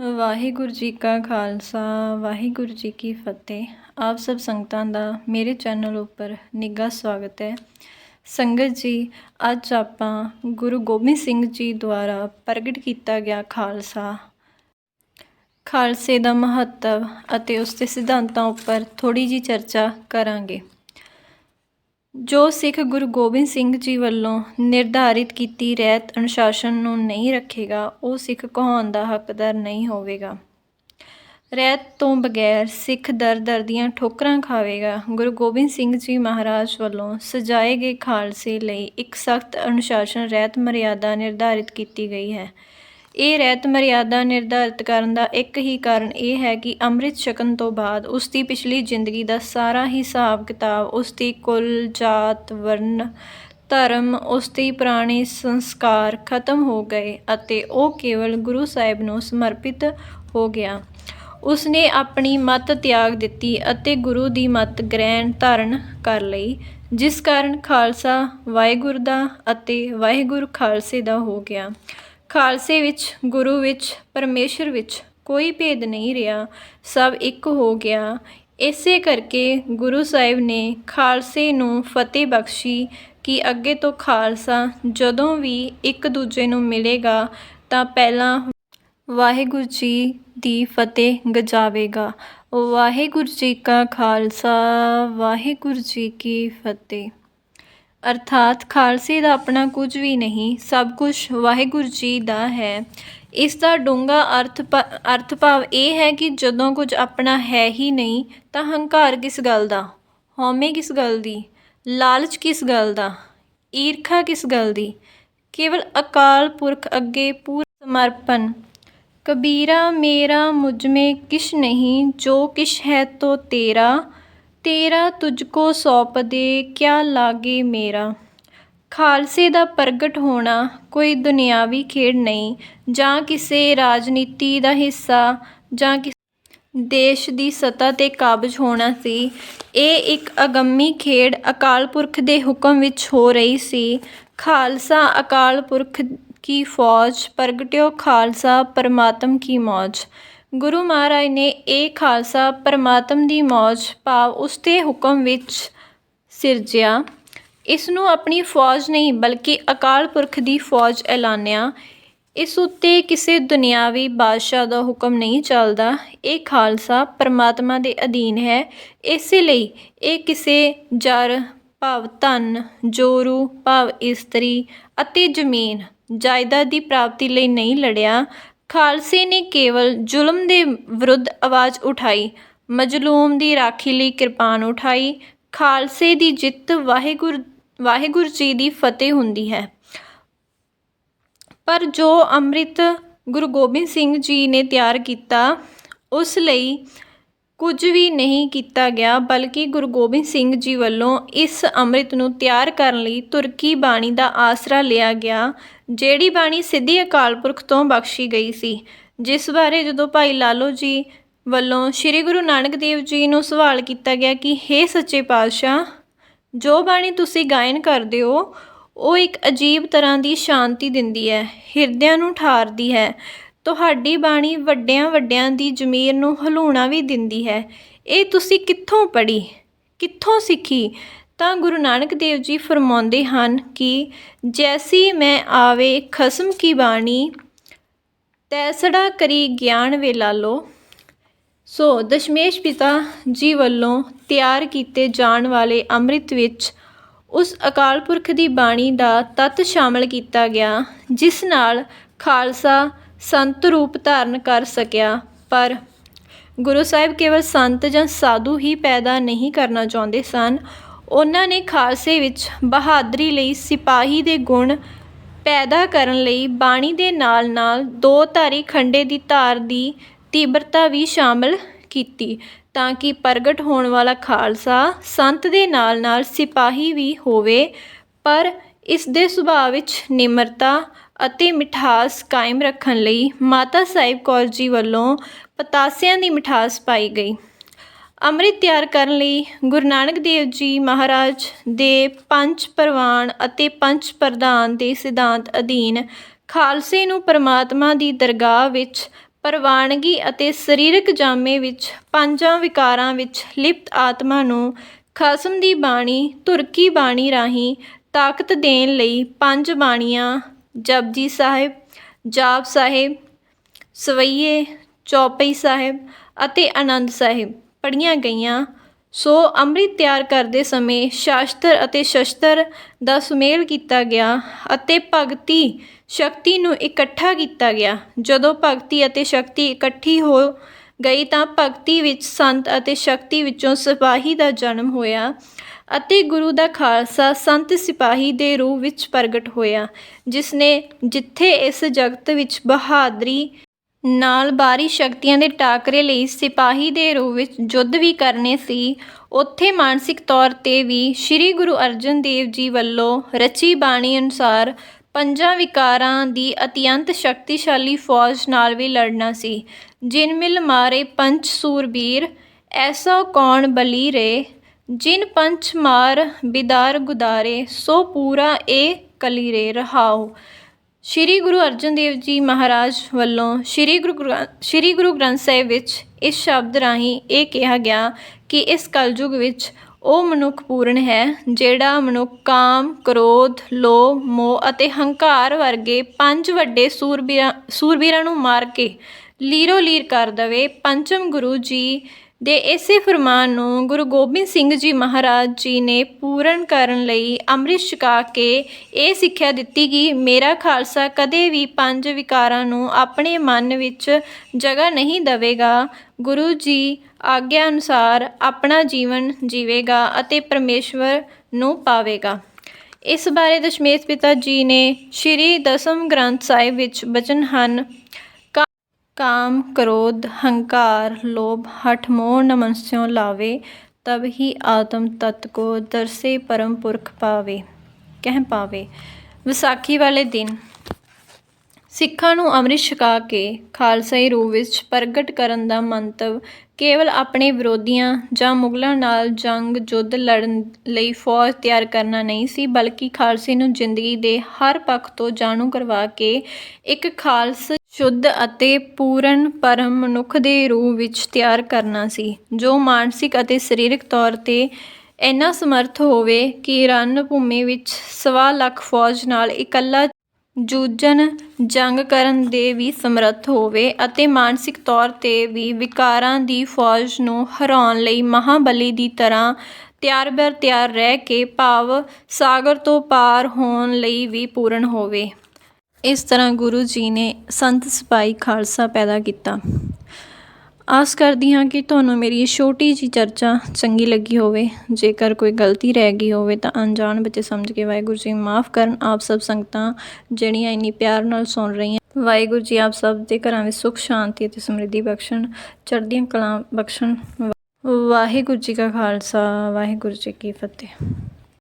ਵਾਹਿਗੁਰੂ ਜੀ ਕਾ ਖਾਲਸਾ, ਵਾਹਿਗੁਰੂ ਜੀ ਕੀ ਫਤਿਹ। ਆਪ ਸਭ ਸੰਗਤਾਂ ਦਾ ਮੇਰੇ ਚੈਨਲ ਉੱਪਰ ਨਿੱਘਾ ਸਵਾਗਤ ਹੈ। ਸੰਗਤ ਜੀ, ਅੱਜ ਆਪਾਂ ਗੁਰੂ ਗੋਬਿੰਦ ਸਿੰਘ ਜੀ ਦੁਆਰਾ ਪ੍ਰਗਟ ਕੀਤਾ ਗਿਆ ਖਾਲਸਾ। ਖਾਲਸੇ ਦਾ ਮਹੱਤਵ ਅਤੇ ਉਸ ਦੇ ਸਿਧਾਂਤਾਂ ਉੱਪਰ ਥੋੜੀ ਜੀ ਚਰਚਾ ਕਰਾਂਗੇ। ਜੋ ਸਿੱਖ ਗੁਰੂ ਗੋਬਿੰਦ ਸਿੰਘ ਜੀ ਵੱਲੋਂ ਨਿਰਧਾਰਿਤ ਕੀਤੀ ਰਹਿਤ ਅਨੁਸ਼ਾਸਨ ਨੂੰ ਨਹੀਂ ਰੱਖੇਗਾ, ਉਹ ਸਿੱਖ ਕਹਾਉਣ ਦਾ ਹੱਕਦਾਰ ਨਹੀਂ ਹੋਵੇਗਾ। ਰਹਿਤ ਤੋਂ ਬਗੈਰ ਸਿੱਖ ਦਰ ਦਰ ਦੀਆਂ ਠੋਕਰਾਂ ਖਾਵੇਗਾ। ਗੁਰੂ ਗੋਬਿੰਦ ਸਿੰਘ ਜੀ ਮਹਾਰਾਜ ਵੱਲੋਂ ਸਜਾਏ ਗਏ ਖਾਲਸੇ ਲਈ ਇੱਕ ਸਖਤ ਅਨੁਸ਼ਾਸਨ ਰਹਿਤ ਮਰਿਆਦਾ ਨਿਰਧਾਰਿਤ ਕੀਤੀ ਗਈ ਹੈ। ਇਹ ਰਹਿਤ ਮਰਿਆਦਾ ਨਿਰਧਾਰਿਤ ਕਰਨ ਦਾ ਇੱਕ ਹੀ ਕਾਰਨ ਇਹ ਹੈ ਕਿ ਅੰਮ੍ਰਿਤ ਛਕਣ ਤੋਂ ਬਾਅਦ ਉਸ ਦੀ ਪਿਛਲੀ ਜ਼ਿੰਦਗੀ ਦਾ ਸਾਰਾ ਹਿਸਾਬ ਕਿਤਾਬ ਉਸ ਦੀ ਕੁੱਲ ਜਾਤ ਵਰਨ ਧਰਮ ਉਸ ਦੇ ਪੁਰਾਣੇ ਸੰਸਕਾਰ ਖਤਮ ਹੋ ਗਏ ਅਤੇ ਉਹ ਕੇਵਲ ਗੁਰੂ ਸਾਹਿਬ ਨੂੰ ਸਮਰਪਿਤ ਹੋ ਗਿਆ। ਉਸ ਨੇ ਆਪਣੀ ਮਤ ਤਿਆਗ ਦਿੱਤੀ ਅਤੇ ਗੁਰੂ ਦੀ ਮਤ ਗ੍ਰਹਿਣ, ਧਾਰਨ ਕਰ ਲਈ, ਜਿਸ ਕਾਰਨ ਖਾਲਸਾ ਵਾਹਿਗੁਰੂ ਦਾ ਅਤੇ ਵਾਹਿਗੁਰੂ ਖਾਲਸੇ ਦਾ ਹੋ ਗਿਆ। ਖਾਲਸੇ ਵਿੱਚ, ਗੁਰੂ ਵਿੱਚ, ਪਰਮੇਸ਼ਰ ਵਿੱਚ ਕੋਈ ਭੇਦ ਨਹੀਂ ਰਿਹਾ। ਸਭ ਇੱਕ ਹੋ ਗਿਆ। ਇਸੇ ਕਰਕੇ ਗੁਰੂ ਸਾਹਿਬ ਨੇ ਖਾਲਸੇ ਨੂੰ ਫਤਿਹ ਬਖਸ਼ੀ ਕਿ ਅੱਗੇ ਤੋਂ ਖਾਲਸਾ ਜਦੋਂ ਵੀ ਇੱਕ ਦੂਜੇ ਨੂੰ ਮਿਲੇਗਾ, ਤਾਂ ਪਹਿਲਾਂ ਵਾਹਿਗੁਰੂ ਜੀ ਦੀ ਫਤਿਹ ਗਜਾਵੇਗਾ। ਵਾਹਿਗੁਰੂ ਜੀ ਕਾ ਖਾਲਸਾ, ਵਾਹਿਗੁਰੂ ਜੀ ਕੀ ਫਤਿਹ। ਅਰਥਾਤ ਖਾਲਸੇ ਦਾ ਆਪਣਾ ਕੁਝ ਵੀ ਨਹੀਂ, ਸਭ ਕੁਝ ਵਾਹਿਗੁਰੂ ਜੀ ਦਾ ਹੈ। ਇਸ ਦਾ ਡੂੰਘਾ ਅਰਥ ਅਰਥ ਭਾਵ ਇਹ ਹੈ ਕਿ ਜਦੋਂ ਕੁਝ ਆਪਣਾ ਹੈ ਹੀ ਨਹੀਂ, ਤਾਂ ਹੰਕਾਰ ਕਿਸ ਗੱਲ ਦਾ? ਹਉਮੈ ਕਿਸ ਗੱਲ ਦੀ? ਲਾਲਚ ਕਿਸ ਗੱਲ ਦਾ? ਈਰਖਾ ਕਿਸ ਗੱਲ ਦੀ? ਕੇਵਲ ਅਕਾਲ ਪੁਰਖ ਅੱਗੇ ਪੂਰ ਸਮਰਪਣ। ਕਬੀਰਾ ਮੇਰਾ ਮੁਝ ਮੇ ਕਿਛ ਨਹੀਂ, ਜੋ ਕਿਛ ਹੈ ਤੋ ਤੇਰਾ। ਤੇਰਾ ਤੁਝ ਕੋ ਸੌਂਪ ਦੇ, ਕਿਆ ਲਾਗੇ ਮੇਰਾ? ਖਾਲਸੇ ਦਾ ਪ੍ਰਗਟ ਹੋਣਾ, ਕੋਈ ਦੁਨਿਆਵੀ ਖੇਡ ਨਹੀਂ। ਜਾਂ ਕਿਸੇ ਰਾਜਨੀਤੀ ਦਾ ਹਿੱਸਾ, ਜਾਂ ਦੇਸ਼ ਦੀ ਸੱਤਾ ਤੇ ਕਾਬਜ ਹੋਣਾ ਸੀ। ਇਹ ਇੱਕ ਅਗੰਮੀ ਖੇਡ ਅਕਾਲ ਪੁਰਖ ਦੇ ਹੁਕਮ ਵਿੱਚ ਹੋ ਰਹੀ ਸੀ। ਖਾਲਸਾ ਅਕਾਲ ਪੁਰਖ ਕੀ ਫੌਜ, ਪ੍ਰਗਟਿਓ ਖਾਲਸਾ ਪਰਮਾਤਮ ਕੀ ਮੌਜ। ਗੁਰੂ ਮਹਾਰਾਜ ਨੇ ਇਹ ਖਾਲਸਾ ਪਰਮਾਤਮ ਦੀ ਮੌਜ, ਭਾਵ ਉਸ ਦੇ ਹੁਕਮ ਵਿੱਚ ਸਿਰਜਿਆ। ਇਸ ਨੂੰ ਆਪਣੀ ਫੌਜ ਨਹੀਂ, ਬਲਕਿ ਅਕਾਲ ਪੁਰਖ ਦੀ ਫੌਜ ਐਲਾਨਿਆ। ਇਸ ਉੱਤੇ ਕਿਸੇ ਦੁਨਿਆਵੀ ਬਾਦਸ਼ਾਹ ਦਾ ਹੁਕਮ ਨਹੀਂ ਚੱਲਦਾ। ਇਹ ਖਾਲਸਾ ਪਰਮਾਤਮਾ ਦੇ ਅਧੀਨ ਹੈ। ਇਸੇ ਲਈ ਇਹ ਕਿਸੇ ਜਰ, ਭਾਵ ਧਨ, ਜੋਰੂ, ਭਾਵ ਇਸਤਰੀ ਅਤੇ ਜ਼ਮੀਨ, ਜਾਇਦਾਦ ਦੀ ਪ੍ਰਾਪਤੀ ਲਈ ਨਹੀਂ ਲੜਿਆ। ਖਾਲਸੇ ਨੇ ਕੇਵਲ ਜ਼ੁਲਮ ਦੇ ਵਿਰੁੱਧ ਆਵਾਜ਼ ਉਠਾਈ, ਮਜਲੂਮ ਦੀ ਰਾਖੀ ਲਈ ਕਿਰਪਾਨ ਉਠਾਈ। ਖਾਲਸੇ ਦੀ ਜਿੱਤ ਵਾਹਿਗੁਰੂ ਵਾਹਿਗੁਰੂ ਜੀ ਦੀ ਫਤਿਹ ਹੁੰਦੀ ਹੈ। ਪਰ ਜੋ ਅੰਮ੍ਰਿਤ ਗੁਰੂ ਗੋਬਿੰਦ ਸਿੰਘ ਜੀ ਨੇ ਤਿਆਰ ਕੀਤਾ, ਉਸ ਲਈ ਕੁਝ ਵੀ ਨਹੀਂ ਕੀਤਾ ਗਿਆ, ਬਲਕਿ ਗੁਰੂ ਗੋਬਿੰਦ ਸਿੰਘ ਜੀ ਵੱਲੋਂ ਇਸ ਅੰਮ੍ਰਿਤ ਨੂੰ ਤਿਆਰ ਕਰਨ ਲਈ ਤੁਰਕੀ ਬਾਣੀ ਦਾ ਆਸਰਾ ਲਿਆ ਗਿਆ, ਜਿਹੜੀ ਬਾਣੀ ਸਿੱਧੀ ਅਕਾਲ ਪੁਰਖ ਤੋਂ ਬਖਸ਼ੀ ਗਈ ਸੀ। ਜਿਸ ਬਾਰੇ ਜਦੋਂ ਭਾਈ ਲਾਲੋ ਜੀ ਵੱਲੋਂ ਸ੍ਰੀ ਗੁਰੂ ਨਾਨਕ ਦੇਵ ਜੀ ਨੂੰ ਸਵਾਲ ਕੀਤਾ ਗਿਆ ਕਿ, ਹੇ ਸੱਚੇ ਪਾਤਸ਼ਾਹ, ਜੋ ਬਾਣੀ ਤੁਸੀਂ ਗਾਇਨ ਕਰਦੇ ਹੋ, ਉਹ ਇੱਕ ਅਜੀਬ ਤਰ੍ਹਾਂ ਦੀ ਸ਼ਾਂਤੀ ਦਿੰਦੀ ਹੈ, ਹਿਰਦਿਆਂ ਨੂੰ ਠਾਰਦੀ ਹੈ। ਤੁਹਾਡੀ ਬਾਣੀ ਵੱਡਿਆਂ ਵੱਡਿਆਂ ਦੀ ਜ਼ਮੀਰ ਨੂੰ ਹਲੂਣਾ ਵੀ ਦਿੰਦੀ ਹੈ। ਇਹ ਤੁਸੀਂ ਕਿੱਥੋਂ ਪੜ੍ਹੀ? ਕਿੱਥੋਂ ਸਿੱਖੀ? ਤਾਂ ਗੁਰੂ ਨਾਨਕ ਦੇਵ ਜੀ ਫਰਮਾਉਂਦੇ ਹਨ ਕਿ ਜੈਸੀ ਮੈਂ ਆਵੇ ਖਸਮ ਕੀ ਬਾਣੀ, ਤੈਸੜਾ ਕਰੀ ਗਿਆਨ ਵੇ ਲਾਲੋ ਸੋ ਦਸ਼ਮੇਸ਼ ਪਿਤਾ ਜੀ ਵੱਲੋਂ ਤਿਆਰ ਕੀਤੇ ਜਾਣ ਵਾਲੇ ਅੰਮ੍ਰਿਤ ਵਿੱਚ ਉਸ ਅਕਾਲ ਪੁਰਖ ਦੀ ਬਾਣੀ ਦਾ ਤੱਤ ਸ਼ਾਮਲ ਕੀਤਾ ਗਿਆ, ਜਿਸ ਨਾਲ ਖਾਲਸਾ ਸੰਤ ਰੂਪ ਧਾਰਨ ਕਰ ਸਕਿਆ, ਪਰ ਗੁਰੂ ਸਾਹਿਬ ਕੇਵਲ ਸੰਤ ਜਾਂ ਸਾਧੂ ਹੀ ਪੈਦਾ ਨਹੀਂ ਕਰਨਾ ਚਾਹੁੰਦੇ ਸਨ। ਉਹਨਾਂ ਨੇ ਖਾਲਸੇ ਵਿੱਚ ਬਹਾਦਰੀ ਲਈ ਸਿਪਾਹੀ ਦੇ ਗੁਣ ਪੈਦਾ ਕਰਨ ਲਈ ਬਾਣੀ ਦੇ ਨਾਲ-ਨਾਲ ਦੋ ਧਾਰੀ ਖੰਡੇ ਦੀ ਧਾਰ ਦੀ ਤੀਬਰਤਾ ਵੀ ਸ਼ਾਮਲ ਕੀਤੀ ਤਾਂ ਕਿ ਪ੍ਰਗਟ ਹੋਣ ਵਾਲਾ ਖਾਲਸਾ ਸੰਤ ਦੇ ਨਾਲ-ਨਾਲ ਸਿਪਾਹੀ ਵੀ ਹੋਵੇ। ਪਰ ਇਸ ਦੇ ਸੁਭਾਅ ਵਿੱਚ ਨਿਮਰਤਾ ਅਤੇ ਮਿਠਾਸ ਕਾਇਮ ਰੱਖਣ ਲਈ ਮਾਤਾ ਸਾਹਿਬ ਕੌਰ ਜੀ ਵੱਲੋਂ ਪਤਾਸਿਆਂ ਦੀ ਮਿਠਾਸ ਪਾਈ ਗਈ। ਅੰਮ੍ਰਿਤ ਤਿਆਰ ਕਰਨ ਲਈ ਗੁਰੂ ਨਾਨਕ ਦੇਵ ਜੀ ਮਹਾਰਾਜ ਦੇ ਪੰਜ ਪ੍ਰਵਾਨ ਅਤੇ ਪੰਜ ਪ੍ਰਧਾਨ ਦੇ ਸਿਧਾਂਤ ਅਧੀਨ ਖਾਲਸੇ ਨੂੰ ਪਰਮਾਤਮਾ ਦੀ ਦਰਗਾਹ ਵਿੱਚ ਪ੍ਰਵਾਨਗੀ ਅਤੇ ਸਰੀਰਕ ਜਾਮੇ ਵਿੱਚ ਪੰਜਾਂ ਵਿਕਾਰਾਂ ਵਿੱਚ ਲਿਪਤ ਆਤਮਾ ਨੂੰ ਖਸਮ ਦੀ ਬਾਣੀ, ਧੁਰਕੀ ਬਾਣੀ ਰਾਹੀਂ ਤਾਕਤ ਦੇਣ ਲਈ ਪੰਜ ਬਾਣੀਆਂ ਜਪਜੀ ਸਾਹਿਬ, ਜਾਪ ਸਾਹਿਬ, ਸਵਈਏ ਚੌਪਈ ਸਾਹਿਬ ਅਤੇ ਆਨੰਦ ਸਾਹਿਬ ਪੜ੍ਹੀਆਂ ਗਈਆਂ। ਸੋ ਅੰਮ੍ਰਿਤ ਤਿਆਰ ਕਰਦੇ ਸਮੇਂ ਸ਼ਾਸਤਰ ਅਤੇ ਸ਼ਸਤਰ ਦਾ ਸੁਮੇਲ ਕੀਤਾ ਗਿਆ ਅਤੇ ਭਗਤੀ ਸ਼ਕਤੀ ਨੂੰ ਇਕੱਠਾ ਕੀਤਾ ਗਿਆ। ਜਦੋਂ ਭਗਤੀ ਅਤੇ ਸ਼ਕਤੀ ਇਕੱਠੀ ਹੋ ਗਈ ਤਾਂ ਭਗਤੀ ਵਿੱਚ ਸੰਤ ਅਤੇ ਸ਼ਕਤੀ ਵਿੱਚੋਂ ਸਿਪਾਹੀ ਦਾ ਜਨਮ ਹੋਇਆ। ਅਤੇ ਗੁਰੂ ਦਾ ਖਾਲਸਾ ਸੰਤ ਸਿਪਾਹੀ ਦੇ ਰੂਪ ਵਿੱਚ ਪ੍ਰਗਟ ਹੋਇਆ ਜਿਸ ਨੇ ਜਿੱਥੇ ਇਸ ਜਗਤ ਵਿੱਚ ਬਹਾਦਰੀ ਨਾਲ ਬਾਹਰੀ ਸ਼ਕਤੀਆਂ ਦੇ ਟਾਕਰੇ ਲਈ ਸਿਪਾਹੀ ਦੇ ਰੂਪ ਵਿੱਚ ਯੁੱਧ ਵੀ ਕਰਨੇ ਸੀ, ਉੱਥੇ ਮਾਨਸਿਕ ਤੌਰ ਤੇ ਵੀ ਸ੍ਰੀ ਗੁਰੂ ਅਰਜਨ ਦੇਵ ਜੀ ਵੱਲੋਂ ਰਚੀ ਬਾਣੀ ਅਨੁਸਾਰ ਪੰਜਾਂ ਵਿਕਾਰਾਂ ਦੀ ਅਤਿਅੰਤ ਸ਼ਕਤੀਸ਼ਾਲੀ ਫੌਜ ਨਾਲ ਵੀ ਲੜਨਾ ਸੀ, ਜਿਨ ਮਿਲ ਮਾਰੇ ਪੰਚ ਸੂਰਬੀਰ, ਐਸਾ ਕੌਣ ਬਲੀ ਰੇ ਜਿਨ ਪੰਚ ਮਾਰ ਬਿਦਾਰ ਗੁਦਾਰੇ ਸੋ ਪੂਰਾ ਏ ਕਲੀਰੇ ਰਹਾਉ। ਸ਼੍ਰੀ ਗੁਰੂ ਅਰਜਨ ਦੇਵ ਜੀ ਮਹਾਰਾਜ ਵੱਲੋਂ ਸ਼੍ਰੀ ਗੁਰੂ ਗ੍ਰੰ- ਸ਼੍ਰੀ ਗੁਰੂ ਗ੍ਰੰਥ ਸਾਹਿਬ ਵਿੱਚ ਇਸ ਸ਼ਬਦ ਰਾਹੀਂ ਇਹ ਕਿਹਾ ਗਿਆ ਕਿ ਇਸ ਕਲਯੁਗ ਵਿੱਚ ਉਹ ਮਨੁੱਖ ਪੂਰਨ ਹੈ ਜਿਹੜਾ ਮਨੁੱਖ ਕਾਮ, ਕ੍ਰੋਧ, ਲੋਭ, ਮੋਹ ਅਤੇ ਹੰਕਾਰ ਵਰਗੇ ਪੰਜ ਵੱਡੇ ਸੂਰਬੀਰਾਂ ਸੂਰਬੀਰਾਂ ਨੂੰ ਮਾਰ ਕੇ ਲੀਰੋ ਲੀਰ ਕਰ ਦਵੇ ਪੰਚਮ ਗੁਰੂ ਜੀ ਦੇ ਇਸੇ ਫਰਮਾਨ ਨੂੰ ਗੁਰੂ ਗੋਬਿੰਦ ਸਿੰਘ ਜੀ ਮਹਾਰਾਜ ਜੀ ਨੇ ਪੂਰਨ ਕਰਨ ਲਈ ਅੰਮ੍ਰਿਤ ਛਕਾ ਕੇ ਇਹ ਸਿੱਖਿਆ ਦਿੱਤੀ ਕਿ ਮੇਰਾ ਖਾਲਸਾ ਕਦੇ ਵੀ ਪੰਜ ਵਿਕਾਰਾਂ ਨੂੰ ਆਪਣੇ ਮਨ ਵਿੱਚ ਜਗ੍ਹਾ ਨਹੀਂ ਦੇਵੇਗਾ। ਗੁਰੂ ਜੀ ਆਗਿਆ ਅਨੁਸਾਰ ਆਪਣਾ ਜੀਵਨ ਜੀਵੇਗਾ ਅਤੇ ਪਰਮੇਸ਼ਵਰ ਨੂੰ ਪਾਵੇਗਾ। ਇਸ ਬਾਰੇ ਦਸ਼ਮੇਸ਼ ਪਿਤਾ ਜੀ ਨੇ ਸ਼੍ਰੀ ਦਸਮ ਗ੍ਰੰਥ ਸਾਹਿਬ ਵਿੱਚ ਬਚਨ ਹਨ। ਕਾਮ ਕ੍ਰੋਧ ਹੰਕਾਰ ਲੋਭ ਹਠ ਮੋਹ ਨ ਮਨਸਿਓ ਲਾਵੇ ਤਬ ਹੀ ਆਤਮ ਤਤ ਕੋ ਦਰਸੇ ਪਰਮ ਪੁਰਖ ਪਾਵੇ ਕਹਿ ਪਾਵੇ ਵਿਸਾਖੀ ਵਾਲੇ ਦਿਨ ਸਿੱਖਾਂ ਨੂੰ ਅੰਮ੍ਰਿਤ ਛਕਾ ਕੇ ਖਾਲਸਾਈ ਰੂਪ ਵਿੱਚ ਪ੍ਰਗਟ ਕਰਨ ਦਾ ਮੰਤਵ ਕੇਵਲ ਆਪਣੇ ਵਿਰੋਧੀਆਂ ਜਾਂ ਮੁਗਲਾਂ ਨਾਲ ਜੰਗ ਜੁੱਧ ਲੜਨ ਲਈ ਫੌਜ ਤਿਆਰ ਕਰਨਾ ਨਹੀਂ ਸੀ, ਬਲਕਿ ਖਾਲਸੇ ਨੂੰ ਜ਼ਿੰਦਗੀ ਦੇ ਹਰ ਪੱਖ ਤੋਂ ਜਾਣੂ ਕਰਵਾ ਕੇ ਇੱਕ ਖਾਲਸ ਸ਼ੁੱਧ ਅਤੇ ਪੂਰਨ ਪਰਮ ਮਨੁੱਖ ਦੇ ਰੂਪ ਵਿੱਚ ਤਿਆਰ ਕਰਨਾ ਸੀ, ਜੋ ਮਾਨਸਿਕ ਅਤੇ ਸਰੀਰਕ ਤੌਰ ਤੇ ਇੰਨਾ ਸਮਰਥ ਹੋਵੇ ਕਿ ਰਣ ਭੂਮੀ ਵਿੱਚ ਸਵਾ ਲੱਖ ਫੌਜ ਨਾਲ ਇਕੱਲਾ ਜੂਝਣ, ਜੰਗ ਕਰਨ ਦੇ ਵੀ ਸਮਰੱਥ ਹੋਵੇ ਅਤੇ ਮਾਨਸਿਕ ਤੌਰ ਤੇ ਵੀ ਵਿਕਾਰਾਂ ਦੀ ਫੌਜ ਨੂੰ ਹਰਾਉਣ ਲਈ ਮਹਾਂਬਲੀ ਦੀ ਤਰ੍ਹਾਂ ਤਿਆਰ ਬਰ ਤਿਆਰ ਰਹਿ ਕੇ ਭਾਵ ਸਾਗਰ ਤੋਂ ਪਾਰ ਹੋਣ ਲਈ ਵੀ ਪੂਰਨ ਹੋਵੇ। ਇਸ ਤਰ੍ਹਾਂ ਗੁਰੂ ਜੀ ਨੇ ਸੰਤ ਸਿਪਾਹੀ ਖਾਲਸਾ ਪੈਦਾ ਕੀਤਾ। ਆਸ ਕਰਦੀ ਹਾਂ ਕਿ ਤੁਹਾਨੂੰ ਮੇਰੀ ਇਹ ਛੋਟੀ ਜੀ ਚਰਚਾ ਚੰਗੀ ਲੱਗੀ ਹੋਵੇ। ਜੇਕਰ ਕੋਈ ਗਲਤੀ ਰਹਿ ਗਈ ਹੋਵੇ ਤਾਂ ਅਣਜਾਣ ਬੱਚੇ ਸਮਝ ਕੇ ਵਾਹਿਗੁਰੂ ਜੀ ਮਾਫ ਕਰਨ। ਆਪ ਸਭ ਸੰਗਤਾਂ ਜਿਹੜੀਆਂ ਇੰਨੀ ਪਿਆਰ ਨਾਲ ਸੁਣ ਰਹੀਆਂ, ਵਾਹਿਗੁਰੂ ਜੀ ਆਪ ਸਭ ਦੇ ਘਰਾਂ ਵਿੱਚ ਸੁਖ, ਸ਼ਾਂਤੀ ਅਤੇ ਸਮਰਿੱਧੀ ਬਖਸ਼ਣ। ਚੜ੍ਹਦੀਆਂ ਕਲਾ ਬਖਸ਼ਣ। ਵਾਹਿਗੁਰੂ ਜੀ ਕਾ ਖਾਲਸਾ, ਵਾਹਿਗੁਰੂ ਜੀ ਕੀ ਫਤਿਹ।